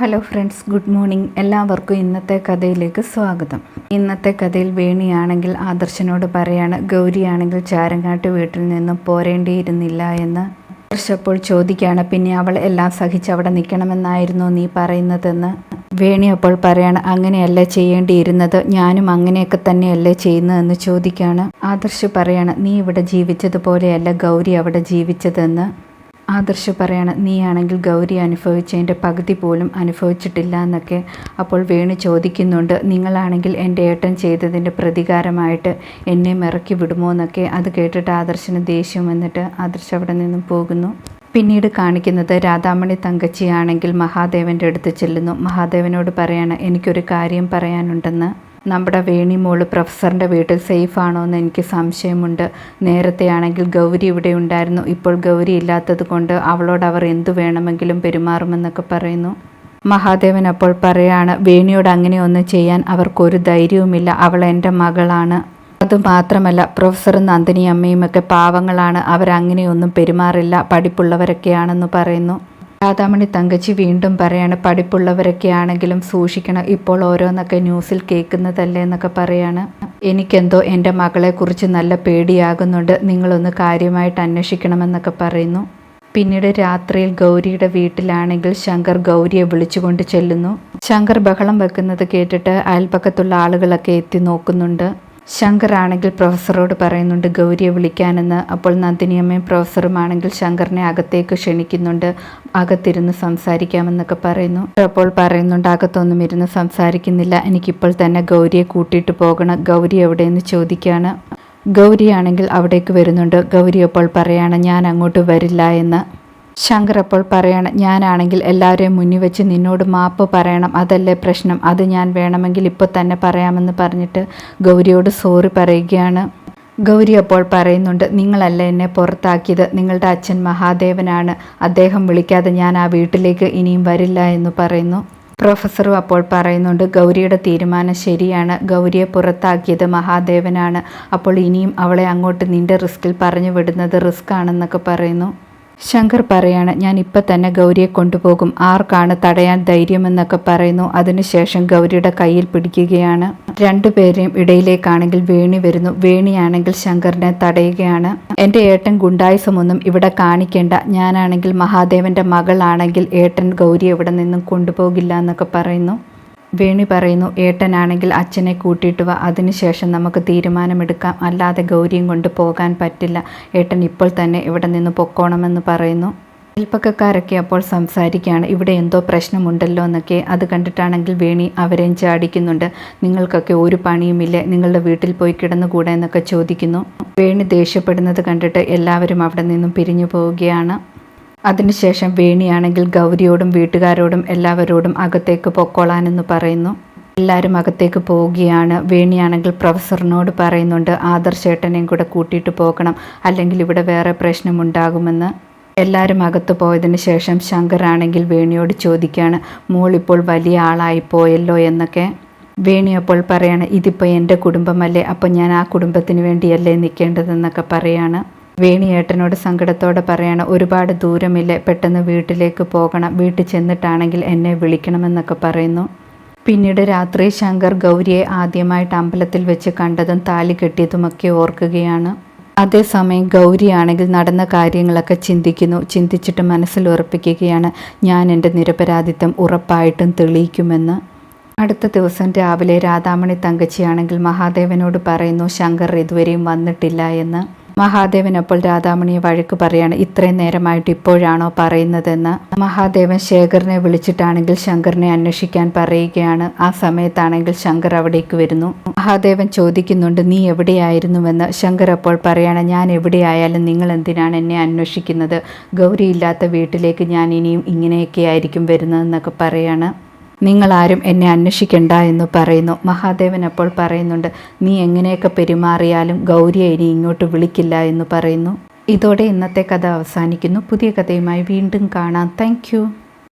Hello friends good morning. എല്ലാവർക്കും ഇന്നത്തെ കഥയിലേക്ക് സ്വാഗതം. ഇന്നത്തെ കഥയിൽ വേണിയാണെങ്കിൽ ആദർശനോട് പറയാണ് ഗൗരിയാണെങ്കിൽ ചാരങ്ങാട്ട് വീട്ടിൽ നിന്നും പോരേണ്ടിയിരുന്നില്ല എന്ന്. ആദർശപ്പോൾ ചോദിക്കുകയാണ് പിന്നെ അവൾ എല്ലാം സഹിച്ച് അവിടെ നിൽക്കണമെന്നായിരുന്നു നീ പറയുന്നതെന്ന്? വേണി അപ്പോൾ പറയാണ് അങ്ങനെയല്ല ചെയ്യേണ്ടിയിരുന്നത്? ഞാനും അങ്ങനെയൊക്കെ തന്നെയല്ലേ ചെയ്യുന്നതെന്ന് ചോദിക്കുകയാണ്. ആദർശ് പറയാണ് നീ ഇവിടെ ജീവിച്ചതുപോലെയല്ല ഗൗരി അവിടെ ജീവിച്ചതെന്ന്. ആദർശ് പറയാണ് നീയാണെങ്കിൽ ഗൗരി അനുഭവിച്ചതിന്റെ പകുതി പോലും അനുഭവിച്ചിട്ടില്ല എന്നൊക്കെ അപ്പോൾ വേണു ചോദിക്കുന്നുണ്ട്. നിങ്ങളാണെങ്കിൽ എന്റെ ഏട്ടൻ ചെയ്തതിന്റെ പ്രതികാരമായിട്ട് എന്നെ മിറക്കി വിടുമോ എന്നൊക്കെ അത് കേട്ടിട്ട് ആദർശന് ദേഷ്യം വന്നിട്ട് ആദർശ് അവിടെ നിന്നും പോകുന്നു. പിന്നീട് കാണിക്കുന്നത് രാധാമണി തങ്കച്ചിയാണെങ്കിൽ മഹാദേവന്റെ അടുത്ത് ചെല്ലുന്നു. മഹാദേവനോട് പറയാണ് എനിക്കൊരു കാര്യം പറയാനുണ്ടെന്ന്. നമ്മുടെ വേണിമോൾ പ്രൊഫസറിന്റെ വീട്ടിൽ സേഫ് ആണോ എന്ന് എനിക്ക് സംശയമുണ്ട്. നേരത്തെ ആണെങ്കിൽ ഗൗരി ഇവിടെ ഉണ്ടായിരുന്നു. ഇപ്പോൾ ഗൗരി ഇല്ലാത്തത് കൊണ്ട് അവളോട് അവർ എന്തു വേണമെങ്കിലും പെരുമാറുമെന്നൊക്കെ പറയുന്നു. മഹാദേവൻ അപ്പോൾ പറയാണ് വേണിയോട് അങ്ങനെ അങ്ങനെയൊന്നും ചെയ്യാൻ അവർക്കൊരു ധൈര്യവുമില്ല. അവൾ എന്റെ മകളാണ്. അതുമാത്രമല്ല പ്രൊഫസറും നന്ദിനി അമ്മയുമൊക്കെ പാവങ്ങളാണ്. അവരങ്ങനെയൊന്നും പെരുമാറില്ല. പഠിപ്പുള്ളവരൊക്കെയാണെന്ന് പറയുന്നു. രാധാമണി തങ്കച്ചി വീണ്ടും പറയാണ് പഠിപ്പുള്ളവരൊക്കെ ആണെങ്കിലും സൂക്ഷിക്കണം. ഇപ്പോൾ ഓരോന്നൊക്കെ ന്യൂസിൽ കേൾക്കുന്നതല്ലേ എന്നൊക്കെ പറയാണ്. എനിക്കെന്തോ എന്റെ മകളെക്കുറിച്ച് നല്ല പേടിയാകുന്നുണ്ട്. നിങ്ങളൊന്ന് കാര്യമായിട്ട് അന്വേഷിക്കണമെന്നൊക്കെ പറയുന്നു. പിന്നീട് രാത്രിയിൽ ഗൗരിയുടെ വീട്ടിലാണെങ്കിൽ ശങ്കർ ഗൗരിയെ വിളിച്ചുകൊണ്ട് ചെല്ലുന്നു. ശങ്കർ ബഹളം വെക്കുന്നത് കേട്ടിട്ട് അയൽപ്പക്കത്തുള്ള ആളുകളൊക്കെ എത്തി നോക്കുന്നുണ്ട്. ശങ്കർ ആണെങ്കിൽ പ്രൊഫസറോട് പറയുന്നുണ്ട് ഗൗരിയെ വിളിക്കാനെന്ന്. അപ്പോൾ നന്ദിനിയമ്മയും പ്രൊഫസറുമാണെങ്കിൽ ശങ്കറിനെ അകത്തേക്ക് ക്ഷണിക്കുന്നുണ്ട് അകത്തിരുന്ന് സംസാരിക്കാമെന്നൊക്കെ പറയുന്നു. അപ്പോൾ പറയുന്നുണ്ട് അകത്തൊന്നും ഇരുന്ന് സംസാരിക്കുന്നില്ല. എനിക്കിപ്പോൾ തന്നെ ഗൗരിയെ കൂട്ടിയിട്ട് പോകണം. ഗൗരി എവിടെയെന്ന് ചോദിക്കുകയാണ് ഗൗരിയാണെങ്കിൽ അവിടേക്ക് വരുന്നുണ്ട് ഗൗരി അപ്പോൾ പറയാണ് ഞാൻ അങ്ങോട്ട് വരില്ല എന്ന്. ശങ്കർ അപ്പോൾ പറയണം ഞാനാണെങ്കിൽ എല്ലാവരെയും മുന്നിൽ വെച്ച് നിന്നോട് മാപ്പ് പറയണം. അതല്ലേ പ്രശ്നം. അത് ഞാൻ വേണമെങ്കിൽ ഇപ്പോൾ തന്നെ പറയാമെന്ന് പറഞ്ഞിട്ട് ഗൗരിയോട് സോറി പറയുകയാണ്. ഗൗരി അപ്പോൾ പറയുന്നുണ്ട് നിങ്ങളല്ല എന്നെ പുറത്താക്കിയത്. നിങ്ങളുടെ അച്ഛൻ മഹാദേവനാണ്. അദ്ദേഹം വിളിക്കാതെ ഞാൻ ആ വീട്ടിലേക്ക് ഇനിയും വരില്ല എന്ന് പറയുന്നു. പ്രൊഫസറും അപ്പോൾ പറയുന്നുണ്ട് ഗൗരിയുടെ തീരുമാനം ശരിയാണ്. ഗൗരിയെ പുറത്താക്കിയത് മഹാദേവനാണ്. അപ്പോൾ ഇനിയും അവളെ അങ്ങോട്ട് നിന്റെ റിസ്കിൽ പറഞ്ഞു വിടുന്നത് റിസ്ക് ആണെന്നൊക്കെ പറയുന്നു. ശങ്കർ പറയാണ് ഞാൻ ഇപ്പം തന്നെ ഗൗരിയെ കൊണ്ടുപോകും. ആർക്കാണ് തടയാൻ ധൈര്യമെന്നൊക്കെ പറയുന്നു. അതിനുശേഷം ഗൗരിയുടെ കയ്യിൽ പിടിക്കുകയാണ്. രണ്ടുപേരെയും ഇടയിലേക്കാണെങ്കിൽ വേണി വരുന്നു. വേണിയാണെങ്കിൽ ശങ്കറിനെ തടയുകയാണ്. എന്റെ ഏട്ടൻ ഗുണ്ടായുസമൊന്നും ഇവിടെ കാണിക്കേണ്ട. ഞാനാണെങ്കിൽ മഹാദേവന്റെ മകളാണെങ്കിൽ ഏട്ടൻ ഗൗരി എവിടെ നിന്നും കൊണ്ടുപോകില്ല എന്നൊക്കെ പറയുന്നു. വേണി പറയുന്നു ഏട്ടനാണെങ്കിൽ അച്ഛനെ കൂട്ടിയിട്ട് വാ. അതിനുശേഷം നമുക്ക് തീരുമാനമെടുക്കാം. അല്ലാതെ ഗൗരിയും കൊണ്ട് പോകാൻ പറ്റില്ല. ഏട്ടൻ ഇപ്പോൾ തന്നെ ഇവിടെ നിന്ന് പൊക്കോണമെന്ന് പറയുന്നു. അയൽപ്പക്കക്കാരൊക്കെ അപ്പോൾ സംസാരിക്കുകയാണ്. ഇവിടെ എന്തോ പ്രശ്നമുണ്ടല്ലോ എന്നൊക്കെ. അത് കണ്ടിട്ടാണെങ്കിൽ വേണി അവരെയും ചാടിക്കുന്നുണ്ട്. നിങ്ങൾക്കൊക്കെ ഒരു പണിയുമില്ല? നിങ്ങളുടെ വീട്ടിൽ പോയി കിടന്നുകൂടെ? എന്നൊക്കെ ചോദിക്കുന്നു. വേണി ദേഷ്യപ്പെടുന്നത് കണ്ടിട്ട് എല്ലാവരും അവിടെ നിന്നും പിരിഞ്ഞു പോവുകയാണ്. അതിനുശേഷം വേണിയാണെങ്കിൽ ഗൗരിയോടും വീട്ടുകാരോടും എല്ലാവരോടും അകത്തേക്ക് പൊക്കോളാനെന്ന് പറയുന്നു. എല്ലാവരും അകത്തേക്ക് പോവുകയാണ്. വേണിയാണെങ്കിൽ പ്രൊഫസറിനോട് പറയുന്നുണ്ട് ആദർശേട്ടനെയും കൂടെ കൂട്ടിയിട്ട് പോകണം അല്ലെങ്കിൽ ഇവിടെ വേറെ പ്രശ്നമുണ്ടാകുമെന്ന്. എല്ലാവരും അകത്ത് പോയതിന് ശേഷം ശങ്കറാണെങ്കിൽ വേണിയോട് ചോദിക്കുകയാണ് മോളിപ്പോൾ വലിയ ആളായി പോയല്ലോ എന്നൊക്കെ. വേണി അപ്പോൾ പറയാണ് ഇതിപ്പോൾ എന്റെ കുടുംബമല്ലേ അപ്പോൾ ഞാൻ ആ കുടുംബത്തിന് വേണ്ടിയല്ലേ നിൽക്കേണ്ടതെന്നൊക്കെ പറയാണ്. വേണിയേട്ടനോട് സങ്കടത്തോടെ പറയണം ഒരുപാട് ദൂരമില്ല പെട്ടെന്ന് വീട്ടിലേക്ക് പോകണം. വീട്ടിൽ ചെന്നിട്ടാണെങ്കിൽ എന്നെ വിളിക്കണമെന്നൊക്കെ പറയുന്നു. പിന്നീട് രാത്രി ശങ്കർ ഗൗരിയെ ആദ്യമായിട്ട് അമ്പലത്തിൽ വെച്ച് കണ്ടതും താലി കെട്ടിയതുമൊക്കെ ഓർക്കുകയാണ്. അതേസമയം ഗൗരിയാണെങ്കിൽ നടന്ന കാര്യങ്ങളൊക്കെ ചിന്തിക്കുന്നു. ചിന്തിച്ചിട്ട് മനസ്സിൽ ഉറപ്പിക്കുകയാണ് ഞാൻ എന്റെ നിരപരാധിത്വം ഉറപ്പായിട്ടും തെളിയിക്കുമെന്ന്. അടുത്ത ദിവസം രാവിലെ രാധാമണി തങ്കച്ചിയാണെങ്കിൽ മഹാദേവനോട് പറയുന്നു ശങ്കർ ഇതുവരെയും വന്നിട്ടില്ല എന്ന്. മഹാദേവൻ അപ്പോൾ രാധാമണിയെ വഴക്ക് പറയാണ് ഇത്രയും നേരമായിട്ട് ഇപ്പോഴാണോ പറയുന്നതെന്ന്? മഹാദേവൻ ശേഖറിനെ വിളിച്ചിട്ടാണെങ്കിൽ ശങ്കറിനെ അന്വേഷിക്കാൻ പറയുകയാണ്. ആ സമയത്താണെങ്കിൽ ശങ്കർ അവിടേക്ക് വരുന്നു. മഹാദേവൻ ചോദിക്കുന്നുണ്ട് നീ എവിടെയായിരുന്നുവെന്ന്? ശങ്കർ അപ്പോൾ പറയാണ് ഞാൻ എവിടെയായാലും നിങ്ങൾ എന്തിനാണ് എന്നെ അന്വേഷിക്കുന്നത്? ഗൗരിയില്ലാത്ത വീട്ടിലേക്ക് ഞാൻ ഇനിയും ഇങ്ങനെയൊക്കെ ആയിരിക്കും വരുന്നതെന്നൊക്കെ പറയാണ്. നിങ്ങളാരും എന്നെ അന്വേഷിക്കണ്ട എന്ന് പറയുന്നു. മഹാദേവൻ അപ്പോൾ പറയുന്നുണ്ട് നീ എങ്ങനെയൊക്കെ പെരുമാറിയാലും ഗൗരിയെ ഇനി ഇങ്ങോട്ട് വിളിക്കില്ല എന്ന് പറയുന്നു. ഇതോടെ ഇന്നത്തെ കഥ അവസാനിക്കുന്നു. പുതിയ കഥയുമായി വീണ്ടും കാണാം. താങ്ക്